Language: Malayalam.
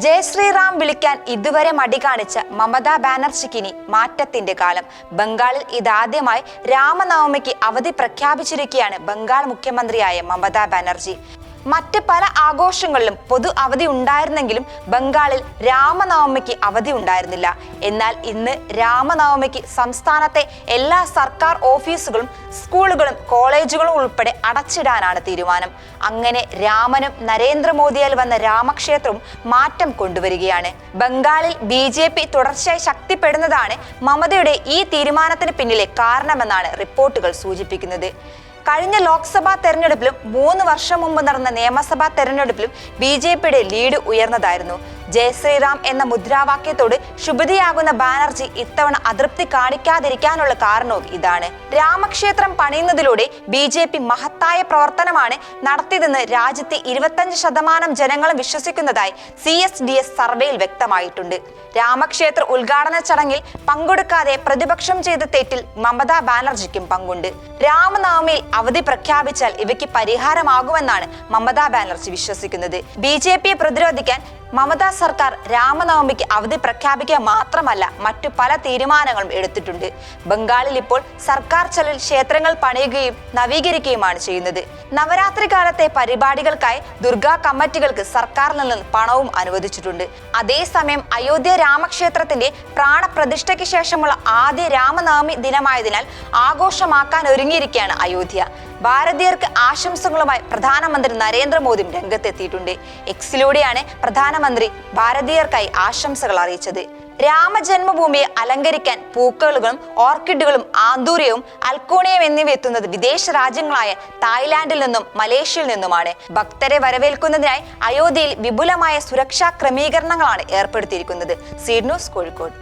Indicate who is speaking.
Speaker 1: ജയശ്രീറാം വിളിക്കാൻ ഇതുവരെ മടി കാണിച്ച മമതാ ബാനർജിക്കിനി മാറ്റത്തിന്റെ കാലം. ബംഗാളിൽ ഇതാദ്യമായി രാമനവമിക്ക് അവധി പ്രഖ്യാപിച്ചിരിക്കുകയാണ് ബംഗാൾ മുഖ്യമന്ത്രിയായ മമതാ ബാനർജി. മറ്റ് പല ആഘോഷങ്ങളിലും പൊതു അവധി ഉണ്ടായിരുന്നെങ്കിലും ബംഗാളിൽ രാമനവമിക്ക് അവധി ഉണ്ടായിരുന്നില്ല. എന്നാൽ ഇന്ന് രാമനവമിക്ക് സംസ്ഥാനത്തെ എല്ലാ സർക്കാർ ഓഫീസുകളും സ്കൂളുകളും കോളേജുകളും ഉൾപ്പെടെ അടച്ചിടാനാണ് തീരുമാനം. അങ്ങനെ രാമനും നരേന്ദ്രമോദിയാൽ വന്ന രാമക്ഷേത്രവും മാറ്റം കൊണ്ടുവരികയാണ്. ബംഗാളിൽ ബി ജെ പി തുടർച്ചയായി ശക്തിപ്പെടുന്നതാണ് മമതയുടെ ഈ തീരുമാനത്തിന് പിന്നിലെ കാരണമെന്നാണ് റിപ്പോർട്ടുകൾ സൂചിപ്പിക്കുന്നത്. കഴിഞ്ഞ ലോക്സഭാ തെരഞ്ഞെടുപ്പിലും മൂന്ന് വർഷം മുമ്പ് നടന്ന നിയമസഭാ തെരഞ്ഞെടുപ്പിലും ബി ജെ പിയുടെ ലീഡ് ഉയർന്നതായിരുന്നു. ജയ് ശ്രീറാം എന്ന മുദ്രാവാക്യത്തോട് ശുഭതിയാകുന്ന ബാനർജി ഇത്തവണ അതൃപ്തി കാണിക്കാതിരിക്കാനുള്ള കാരണവും ഇതാണ്. രാമക്ഷേത്രം പണിയുന്നതിലൂടെ ബി ജെ പി മഹത്തായ പ്രവർത്തനമാണ് നടത്തിയതെന്ന് രാജ്യത്തെ ഇരുപത്തഞ്ച് ശതമാനം ജനങ്ങളും വിശ്വസിക്കുന്നതായി സി എസ് ഡി എസ് സർവേയിൽ വ്യക്തമായിട്ടുണ്ട്. രാമക്ഷേത്ര ഉദ്ഘാടന ചടങ്ങിൽ പങ്കെടുക്കാതെ പ്രതിപക്ഷം ചെയ്ത തെറ്റിൽ മമതാ ബാനർജിക്കും പങ്കുണ്ട്. രാമനവമിയിൽ അവധി പ്രഖ്യാപിച്ചാൽ ഇവയ്ക്ക് പരിഹാരമാകുമെന്നാണ് മമതാ ബാനർജി വിശ്വസിക്കുന്നത്. ബി ജെ പിയെ പ്രതിരോധിക്കാൻ മമതാ സർക്കാർ രാമനവമിക്ക് അവധി പ്രഖ്യാപിക്കുക മാത്രമല്ല മറ്റു പല തീരുമാനങ്ങളും എടുത്തിട്ടുണ്ട്. ബംഗാളിൽ ഇപ്പോൾ സർക്കാർ ചെലവിൽ ക്ഷേത്രങ്ങൾ പണിയുകയും നവീകരിക്കുകയുമാണ് ചെയ്യുന്നത്. നവരാത്രി കാലത്തെ പരിപാടികൾക്കായി ദുർഗാ കമ്മിറ്റികൾക്ക് സർക്കാരിൽ നിന്ന് പണവും അനുവദിച്ചിട്ടുണ്ട്. അതേസമയം അയോധ്യ രാമക്ഷേത്രത്തിന്റെ പ്രാണപ്രതിഷ്ഠയ്ക്ക് ശേഷമുള്ള ആദ്യ രാമനവമി ദിനമായതിനാൽ ആഘോഷമാക്കാൻ ഒരുങ്ങിയിരിക്കുകയാണ് അയോധ്യ. ഭാരതീയർക്ക് ആശംസകളുമായി പ്രധാനമന്ത്രി നരേന്ദ്രമോദിയും രംഗത്തെത്തിയിട്ടുണ്ട്. എക്സിലൂടെയാണ് പ്രധാനമന്ത്രി ഭാരതീയർക്കായി ആശംസകൾ അറിയിച്ചത്. രാമജന്മഭൂമിയെ അലങ്കരിക്കാൻ പൂക്കളുകളും ഓർക്കിഡുകളും ആന്തൂര്യവും അൽക്കോണിയം എന്നിവ എത്തുന്നത് വിദേശ രാജ്യങ്ങളായ തായ്ലാന്റിൽ നിന്നും മലേഷ്യയിൽ നിന്നുമാണ്. ഭക്തരെ വരവേൽക്കുന്നതിനായി അയോധ്യയിൽ വിപുലമായ സുരക്ഷാ ക്രമീകരണങ്ങളാണ് ഏർപ്പെടുത്തിയിരിക്കുന്നത്. Seed news Kozhikode.